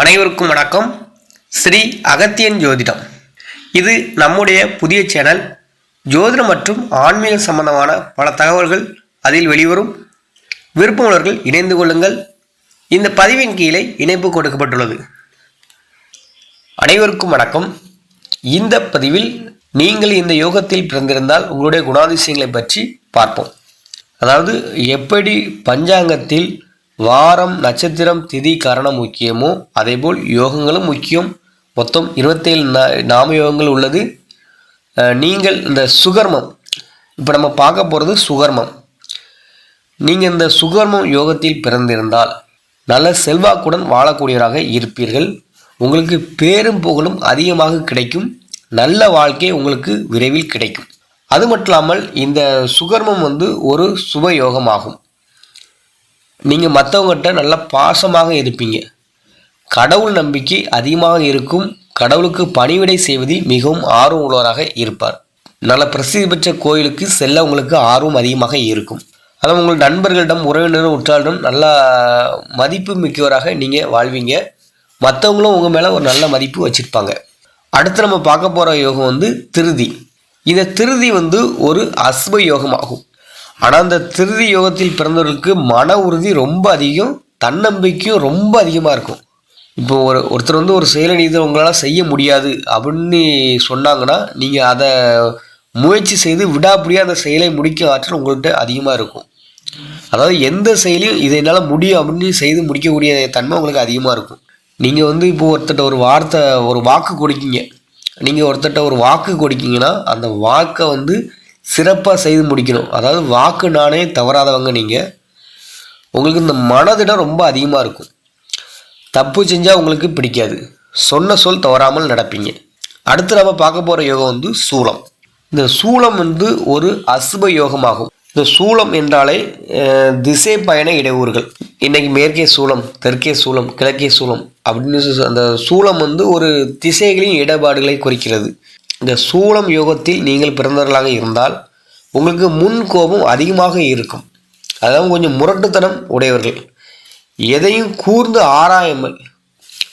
அனைவருக்கும் வணக்கம். ஸ்ரீ அகத்தியன் ஜோதிடம். இது நம்முடைய புதிய சேனல். ஜோதிடம் மற்றும் ஆன்மீக சம்பந்தமான பல தகவல்கள் அதில் வெளிவரும். விருப்பமுள்ளவர்கள் இணைந்து கொள்ளுங்கள். இந்த பதிவின் கீழே இணைப்பு கொடுக்கப்பட்டுள்ளது. அனைவருக்கும் வணக்கம். இந்த பதிவில் நீங்கள் இந்த யோகத்தில் பிறந்திருந்தால் உங்களுடைய குணாதிசயங்களை பற்றி பார்ப்போம். அதாவது எப்படி பஞ்சாங்கத்தில் வாரம் நட்சத்திரம் திதி கரணம் முக்கியமோ? அதேபோல் யோகங்களும் முக்கியம். மொத்தம் இருபத்தேழு நா நாம யோகங்கள் உள்ளது. நீங்கள் இந்த சுகர்மம் இப்போ நம்ம பார்க்க போகிறது சுகர்மம். நீங்கள் இந்த சுகர்மம் யோகத்தில் பிறந்திருந்தால் நல்ல செல்வாக்குடன் வாழக்கூடியவராக இருப்பீர்கள். உங்களுக்கு பேரும் புகழும் அதிகமாக கிடைக்கும். நல்ல வாழ்க்கை உங்களுக்கு விரைவில் கிடைக்கும். அது மட்டும் இல்லாமல் இந்த சுகர்மம் வந்து ஒரு சுப யோகமாகும். நீங்கள் மற்றவங்ககிட்ட நல்ல பாசமாக இருப்பீங்க. கடவுள் நம்பிக்கை அதிகமாக இருக்கும். கடவுளுக்கு பணிவிடை செய்வதில் மிகவும் ஆர்வம் உள்ளவராக இருப்பார். நல்ல பிரசித்தி பெற்ற கோயிலுக்கு செல்ல உங்களுக்கு ஆர்வம் அதிகமாக இருக்கும். அதாவது உங்கள் நண்பர்களிடம் உறவினரும் உற்றாரிடம் நல்ல மதிப்பு மிக்கவராக நீங்கள் வாழ்வீங்க. மற்றவங்களும் உங்கள் மேலே ஒரு நல்ல மதிப்பு வச்சுருப்பாங்க. அடுத்து நம்ம பார்க்க போகிற யோகம் வந்து திருதி. இந்த திருதி வந்து ஒரு அசுப யோகமாகும். ஆனால் அந்த திருதி யோகத்தில் பிறந்தவர்களுக்கு மன உறுதி ரொம்ப அதிகம் தன்னம்பிக்கையும் ரொம்ப அதிகமாக இருக்கும். இப்போ ஒரு ஒருத்தர் வந்து ஒரு செயலை நீதி உங்களால் செய்ய முடியாது அப்படின்னு சொன்னாங்கன்னா நீங்கள் அதை முயற்சி செய்து விடாப்பிடியாக அந்த செயலை முடிக்க ஆற்றல் உங்கள்கிட்ட அதிகமாக இருக்கும். அதாவது எந்த செயலையும் இதை என்னால் முடியும் அப்படின்னு செய்து முடிக்கக்கூடிய தன்மை உங்களுக்கு அதிகமாக இருக்கும். நீங்கள் வந்து இப்போ ஒருத்தட்ட ஒரு வார்த்தை ஒரு வாக்கு கொடுக்கீங்க. நீங்கள் ஒருத்தட்ட ஒரு வாக்கு கொடுக்கீங்கன்னா அந்த வாக்கை வந்து சிறப்பாக செய்து முடிக்கணும். அதாவது வாக்கு நானே தவறாதவங்க நீங்கள் உங்களுக்கு இந்த மனதிடம் ரொம்ப அதிகமாக இருக்கும். தப்பு செஞ்சால் உங்களுக்கு பிடிக்காது. சொன்ன சொல் தவறாமல் நடப்பீங்க. அடுத்து நம்ம பார்க்க போகிற யோகம் வந்து சூளம். இந்த சூலம் வந்து ஒரு அசுப யோகமாகும். இந்த சூளம் என்றாலே திசை பயண இடையூறுகள். இன்றைக்கி மேற்கே சூளம் தெற்கே சூளம் கிழக்கே சூலம் அப்படின்னு அந்த சூளம் வந்து ஒரு திசைகளின் இடபாடுகளை குறிக்கிறது. இந்த சூலம் யோகத்தில் நீங்கள் பிறந்தவர்களாக இருந்தால் உங்களுக்கு முன் கோபம் அதிகமாக இருக்கும். அதாவது கொஞ்சம் முரட்டுத்தனம் உடையவர்கள். எதையும் கூர்ந்து ஆராயாமல்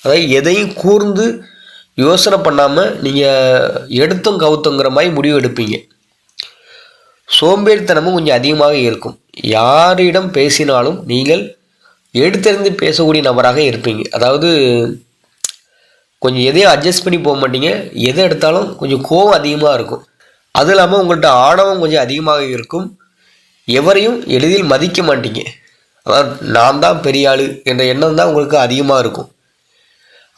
அதாவது எதையும் கூர்ந்து யோசனை பண்ணாமல் நீங்கள் எடுத்தும் கவுத்துங்கிற மாதிரி முடிவு எடுப்பீங்க. சோம்பேறித்தனமும் கொஞ்சம் அதிகமாக இருக்கும். யாரிடம் பேசினாலும் நீங்கள் எடுத்தறிந்து பேசக்கூடிய நபராக இருப்பீங்க. அதாவது கொஞ்சம் எதையும் அட்ஜஸ்ட் பண்ணி போக மாட்டீங்க. எதை எடுத்தாலும் கொஞ்சம் கோவம் அதிகமாக இருக்கும். அது இல்லாமல் உங்கள்கிட்ட ஆணவம் கொஞ்சம் அதிகமாக இருக்கும். எவரையும் எளிதில் மதிக்க மாட்டீங்க. அதான் நான் தான் பெரிய ஆள் என்ற எண்ணம் தான் உங்களுக்கு அதிகமாக இருக்கும்.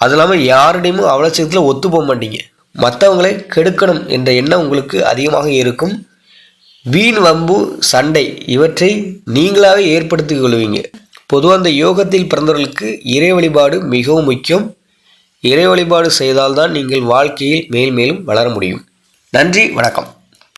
அது இல்லாமல் யாருடையுமே அவ்வளோ சீக்கிரத்தில் ஒத்து போக மாட்டீங்க. மற்றவங்களை கெடுக்கணும் என்ற எண்ணம் உங்களுக்கு அதிகமாக இருக்கும். வீண் வம்பு சண்டை இவற்றை நீங்களாகவே ஏற்படுத்திக் கொள்வீங்க. பொதுவாக அந்த யோகத்தில் பிறந்தவர்களுக்கு இறை வழிபாடு மிகவும் முக்கியம். இறை வழிபாடு செய்தால்தான் நீங்கள் வாழ்க்கையில் மேல் மேலும் வளர முடியும். நன்றி வணக்கம்.